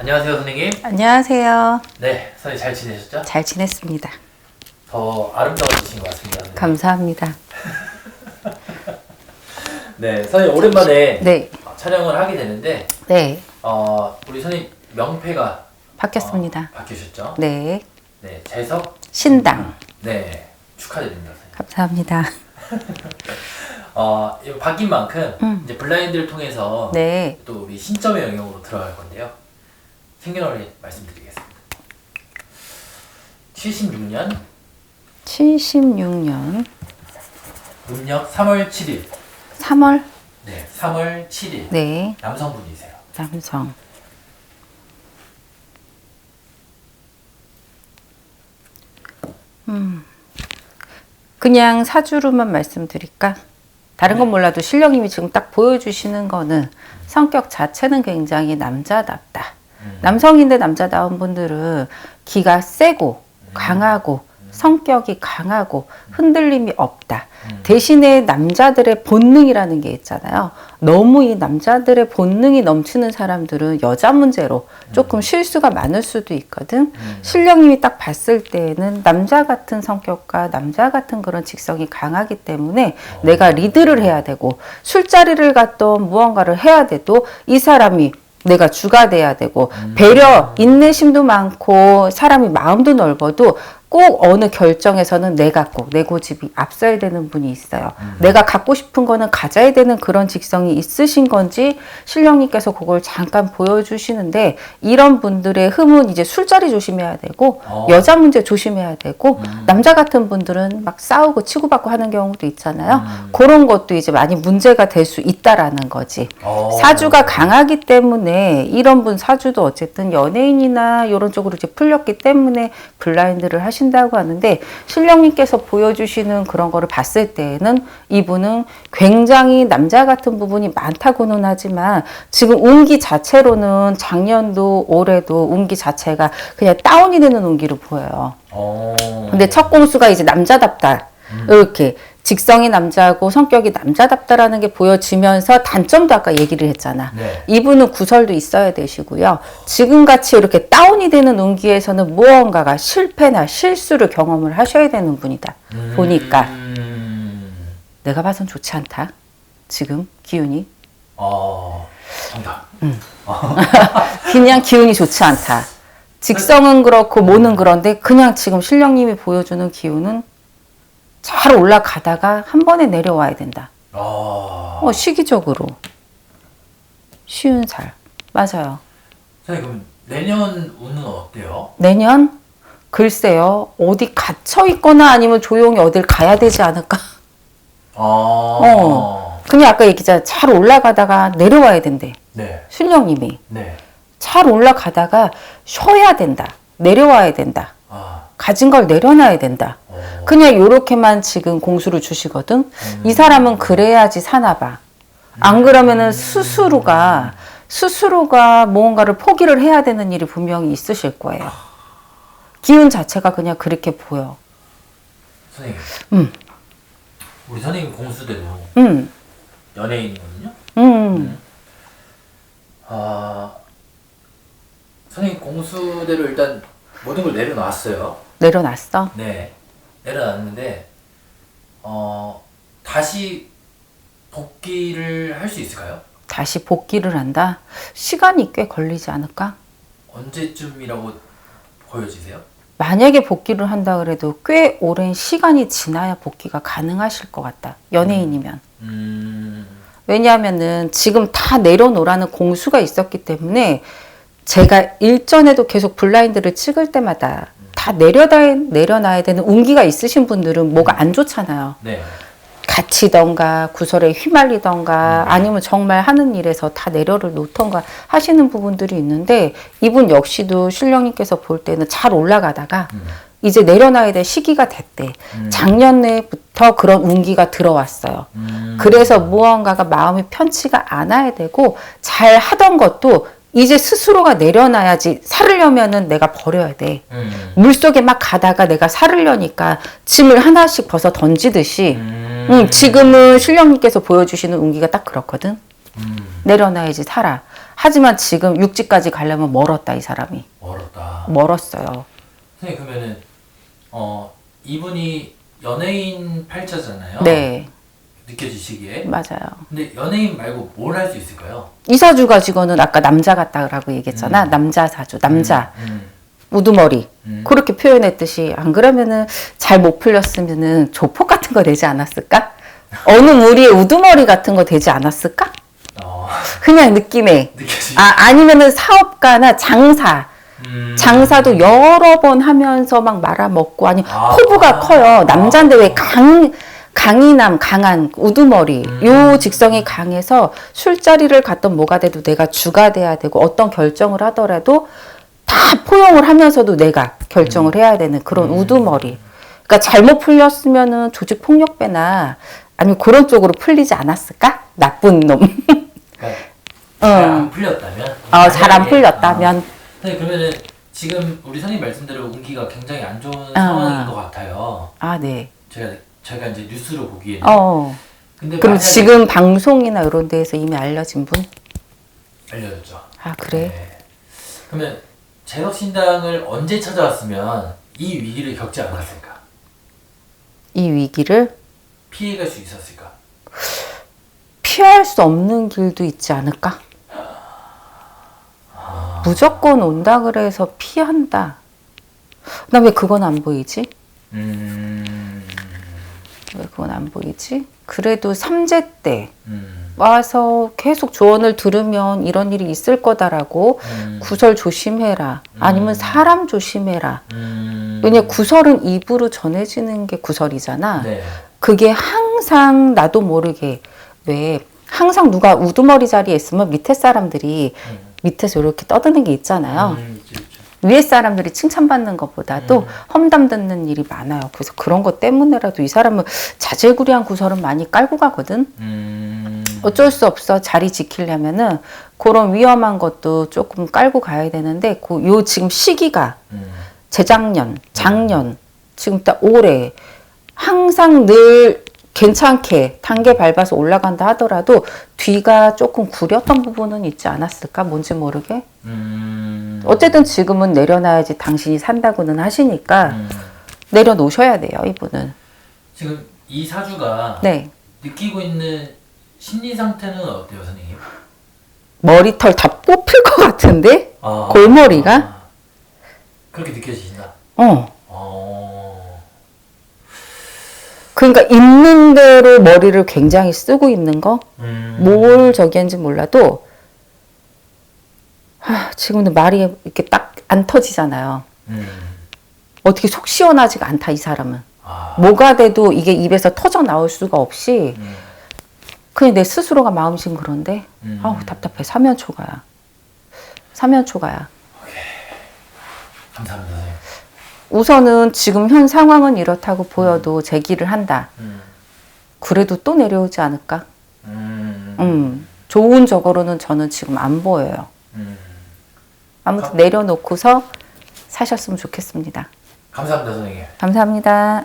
안녕하세요, 선생님. 안녕하세요. 네, 선생님 잘 지내셨죠? 잘 지냈습니다. 더 아름다워지신 것 같습니다. 선생님. 감사합니다. 네, 선생님 오랜만에 네, 촬영을 하게 되는데, 네, 어, 우리 선생님 명패가 바뀌었습니다. 어, 바뀌셨죠? 네, 네, 재석. 신당. 네, 축하드립니다, 선생님. 감사합니다. 어, 이거 바뀐 만큼 음. 이제 블라인드를 통해서 네, 또 우리 신점의 영역으로 들어갈 건데요. 생년월일 말씀드리겠습니다. 76년 76년 음력 3월 7일. 3월. 네, 3월 7일. 네, 남성분이세요. 남성. 음, 그냥 사주로만 말씀드릴까? 다른 건 몰라도 신령님이 지금 딱 보여주시는 거는 성격 자체는 굉장히 남자답다. 음. 남성인데 남자다운 분들은 기가 세고 강하고 성격이 강하고 흔들림이 없다. 대신에 남자들의 본능이라는 게 있잖아요. 너무 이 남자들의 본능이 넘치는 사람들은 여자 문제로 조금 실수가 많을 수도 있거든. 신령님이 딱 봤을 때에는 남자 같은 성격과 남자 같은 그런 직성이 강하기 때문에 내가 리드를 해야 되고 술자리를 갔던 무언가를 해야 돼도 이 사람이 내가 주가 돼야 되고 배려 인내심도 많고 사람이 마음도 넓어도 꼭 어느 결정에서는 내가 꼭 내 고집이 앞서야 되는 분이 있어요. 내가 갖고 싶은 거는 가져야 되는 그런 직성이 있으신 건지 신령님께서 그걸 잠깐 보여주시는데 이런 분들의 흠은 이제 술자리 조심해야 되고 어. 여자 문제 조심해야 되고 남자 같은 분들은 막 싸우고 치고받고 하는 경우도 있잖아요. 그런 것도 이제 많이 문제가 될 수 있다라는 거지. 어. 사주가 강하기 때문에 이런 분 사주도 어쨌든 연예인이나 이런 쪽으로 이제 풀렸기 때문에 블라인드를 하 신다고 하는데 신령님께서 보여주시는 그런 거를 봤을 때에는 이분은 굉장히 남자 같은 부분이 많다고는 하지만 지금 운기 자체로는 작년도 올해도 운기 자체가 그냥 다운이 되는 운기로 보여요. 어. 근데 첫 공수가 이제 남자답다. 이렇게 직성이 남자고 성격이 남자답다라는 게 보여지면서 단점도 아까 얘기를 했잖아. 네. 이분은 구설도 있어야 되시고요. 지금같이 이렇게 다운이 되는 운기에서는 무언가가 실패나 실수를 경험을 하셔야 되는 분이다. 보니까 음. 내가 봐선 좋지 않다. 지금 기운이 어. 정답. 그냥 기운이 좋지 않다. 직성은 그렇고 뭐는 그런데 그냥 지금 신령님이 보여주는 기운은 잘 올라가다가 한 번에 내려와야 된다. 어. 어, 시기적으로. 쉬운 살. 맞아요. 선생님 그럼 내년 운은 어때요? 내년? 글쎄요. 어디 갇혀 있거나 아니면 조용히 어딜 가야 되지 않을까? 어. 어. 그냥 아까 얘기했잖아. 잘 올라가다가 내려와야 된대. 네. 신령님이. 네. 잘 올라가다가 쉬어야 된다. 내려와야 된다. 아. 가진 걸 내려놔야 된다. 어. 그냥 요렇게만 지금 공수를 주시거든. 이 사람은 그래야지 사나 봐. 안 그러면은 스스로가 스스로가 무언가를 포기를 해야 되는 일이 분명히 있으실 거예요. 기운 자체가 그냥 그렇게 보여. 선생님. 음. 우리 선생님 공수대로 음, 연예인이거든요. 음, 아. 선생님 공수대로 일단 모든 걸 내려놨어요. 내려놨어. 네. 내려놨는데 어 다시 복귀를 할 수 있을까요? 다시 복귀를 한다. 시간이 꽤 걸리지 않을까? 언제쯤이라고 보여지세요? 만약에 복귀를 한다 그래도 꽤 오랜 시간이 지나야 복귀가 가능하실 것 같다. 연예인이면. 음. 왜냐하면은 지금 다 내려놓으라는 공수가 있었기 때문에 제가 일전에도 계속 블라인드를 찍을 때마다 다 내려다, 내려놔야 되는 운기가 있으신 분들은 뭐가 안 좋잖아요. 네. 다치던가 구설에 휘말리던가 아니면 정말 하는 일에서 다 내려를 놓던가 하시는 부분들이 있는데 이분 역시도 신령님께서 볼 때는 잘 올라가다가 이제 내려놔야 될 시기가 됐대. 작년에부터 그런 운기가 들어왔어요. 음. 그래서 무언가가 마음이 편치가 않아야 되고 잘 하던 것도 이제 스스로가 내려놔야지 살으려면은 내가 버려야 돼. 음. 물속에 막 가다가 내가 살으려니까 짐을 하나씩 벗어 던지듯이 음. 음, 지금은 신령님께서 보여주시는 운기가 딱 그렇거든. 음, 내려놔야지 살아. 하지만 지금 육지까지 가려면 멀었다 이 사람이. 멀었다. 멀었어요. 선생님 그러면은 어 이분이 연예인 팔자잖아요. 네, 느껴지시기에. 맞아요. 근데 연예인 말고 뭘 할 수 있을까요? 이사주 가지고는 아까 남자 같다라고 얘기했잖아. 음. 남자 사주, 남자, 음, 우두머리. 음. 그렇게 표현했듯이 안 그러면은 잘 못 풀렸으면은 조폭 같은 거 되지 않았을까? 어느 무리의 우두머리 같은 거 되지 않았을까? 어, 그냥 느낌에. 느껴지. 아, 아니면은 사업가나 장사. 음. 장사도 여러 번 하면서 막 말아먹고 아니 아. 포부가 커요. 남자인데 왜 강 강인함 강한 우두머리 음. 요 직성이 강해서 술자리를 갔던 뭐가 돼도 내가 주가 돼야 되고 어떤 결정을 하더라도 다 포용을 하면서도 내가 결정을 해야 되는 그런 음. 우두머리. 그러니까 잘못 풀렸으면은 조직 폭력배나 아니면 그런 쪽으로 풀리지 않았을까? 나쁜 놈. 그러니까 어. 잘안 풀렸다면. 어, 잘안 만약에, 풀렸다면. 아, 선생님 그러면은 지금 우리 선생님 말씀대로 운기가 굉장히 안 좋은 아. 상황인 것 같아요. 아, 네. 제가 제가 이제 뉴스로 보기에는. 어. 근데 그럼 만약에 지금 방송이나 이런 데에서 이미 알려진 분? 알려졌죠. 아, 그래? 네. 그러면 제덕신당을 언제 찾아왔으면 이 위기를 겪지 않았을까? 이 위기를 피해갈 수 있었을까? 피할 수 없는 길도 있지 않을까? 무조건 온다 그래서 피한다. 나 왜 그건 안 보이지? 음, 왜 그건 안 보이지? 그래도 삼재 때 음, 와서 계속 조언을 들으면 이런 일이 있을 거다라고 음, 구설 조심해라. 아니면 사람 조심해라. 음. 왜냐 구설은 입으로 전해지는 게 구설이잖아. 네. 그게 항상 나도 모르게 왜 항상 누가 우두머리 자리에 있으면 밑에 사람들이 음. 밑에서 이렇게 떠드는 게 있잖아요. 음. 위에 사람들이 칭찬받는 것보다도 음. 험담 듣는 일이 많아요. 그래서 그런 것 때문에라도 이 사람은 자질구리한 구설은 많이 깔고 가거든. 음, 어쩔 수 없어 자리 지키려면은 그런 위험한 것도 조금 깔고 가야 되는데 그 요 지금 시기가 음, 재작년, 작년, 지금 딱 올해 항상 늘 괜찮게 단계 밟아서 올라간다 하더라도 뒤가 조금 구렸던 부분은 있지 않았을까? 뭔지 모르게. 음, 어쨌든 지금은 내려놔야지 당신이 산다고는 하시니까 음. 내려놓으셔야 돼요, 이분은. 지금 이 사주가 네. 느끼고 있는 심리 상태는 어때요, 선생님? 머리털 다 뽑힐 것 같은데? 아, 골머리가? 아, 그렇게 느껴지신다. 어. 어, 그러니까 있는 대로 머리를 굉장히 쓰고 있는 거? 음, 뭘 저기 한지 몰라도 하, 지금도 말이 이렇게 딱 안 터지잖아요. 음, 어떻게 속 시원하지가 않다 이 사람은. 아, 뭐가 돼도 이게 입에서 터져 나올 수가 없이 음, 그냥 내 스스로가 마음심 그런데 음. 아우 답답해 사면초가야. 사면초가야. 감사합니다, 선생님. 우선은 지금 현 상황은 이렇다고 보여도 제기를 한다. 음, 그래도 또 내려오지 않을까? 음, 음, 좋은 저거로는 저는 지금 안 보여요. 음. 아무튼 내려놓고서 사셨으면 좋겠습니다. 감사합니다, 선생님. 감사합니다.